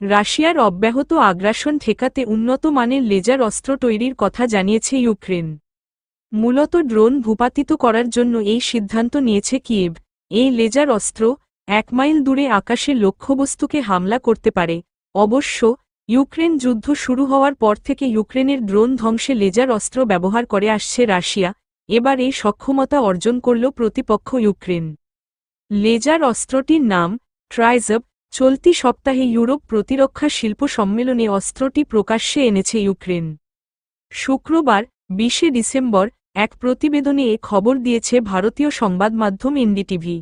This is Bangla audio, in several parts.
রাশিয়ার অব্যাহত আগ্রাসন ঠেকাতে উন্নত মানের লেজার অস্ত্র তৈরির কথা জানিয়েছে ইউক্রেন। মূলত ড্রোন ভূপাতিত করার জন্য এই সিদ্ধান্ত নিয়েছে কিয়েভ। এই লেজার অস্ত্র এক মাইল দূরে আকাশে লক্ষ্যবস্তুকে হামলা করতে পারে। অবশ্য, ইউক্রেন যুদ্ধ শুরু হওয়ার পর থেকে ইউক্রেনের ড্রোন ধ্বংসে লেজার অস্ত্র ব্যবহার করে আসছে রাশিয়া। এবার এই সক্ষমতা অর্জন করল প্রতিপক্ষ ইউক্রেন। লেজার অস্ত্রটির নাম, ট্রাইজব চলতি সপ্তাহে ইউরোপ প্রতিরক্ষা শিল্প সম্মেলনে অস্ত্রটি প্রকাশ্যে এনেছে ইউক্রেন। শুক্রবার, বিশে ডিসেম্বর, এক প্রতিবেদনে এ খবর দিয়েছে ভারতীয় সংবাদ মাধ্যম এনডিটিভি।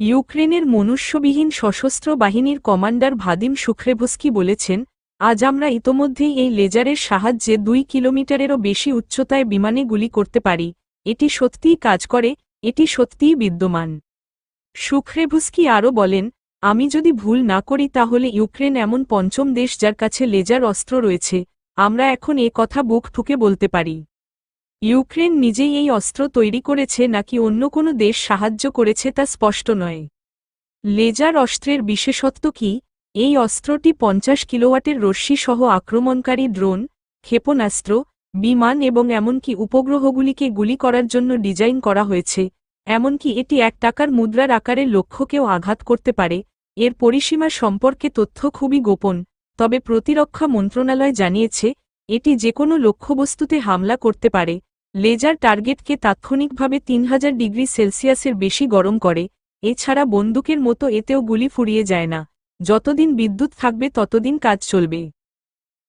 ইউক্রেনের মনুষ্যবিহীন সশস্ত্র বাহিনীর কমান্ডার ভাদিম সুখ্রেভস্কি বলেছেন, আজ আমরা ইতোমধ্যেই এই লেজারের সাহায্যে দুই কিলোমিটারেরও বেশি উচ্চতায় বিমানে গুলি করতে পারি। এটি সত্যিই কাজ করে, এটি সত্যিই বিদ্যমান। সুখ্রেভস্কি আরও বলেন আমি যদি ভুল না করি তাহলে ইউক্রেন এমন পঞ্চম দেশ যার কাছে লেজার অস্ত্র রয়েছে, আমরা এখন এ কথা বুক ঠুকে বলতে পারি। ইউক্রেন নিজেই এই অস্ত্র তৈরি করেছে নাকি অন্য কোনো দেশ সাহায্য করেছে তা স্পষ্ট নয়। লেজার অস্ত্রের বিশেষত্ব কি? এই অস্ত্রটি পঞ্চাশ কিলোওয়াটের রশ্মিসহ আক্রমণকারী ড্রোন, ক্ষেপণাস্ত্র, বিমান এবং এমনকি উপগ্রহগুলিকে গুলি করার জন্য ডিজাইন করা হয়েছে, এমনকি এটি এক টাকার মুদ্রার আকারে লক্ষ্যকেও আঘাত করতে পারে এর পরিসীমা সম্পর্কে তথ্য খুবই গোপন, তবে প্রতিরক্ষা মন্ত্রণালয় জানিয়েছে, এটি যে কোনো লক্ষ্যবস্তুতে হামলা করতে পারে, লেজার টার্গেটকে তাৎক্ষণিকভাবে তিন হাজার ডিগ্রি সেলসিয়াসের বেশি গরম করে, এছাড়া বন্দুকের মতো এতেও গুলি ফুরিয়ে যায় না, যতদিন বিদ্যুৎ থাকবে ততদিন কাজ চলবে।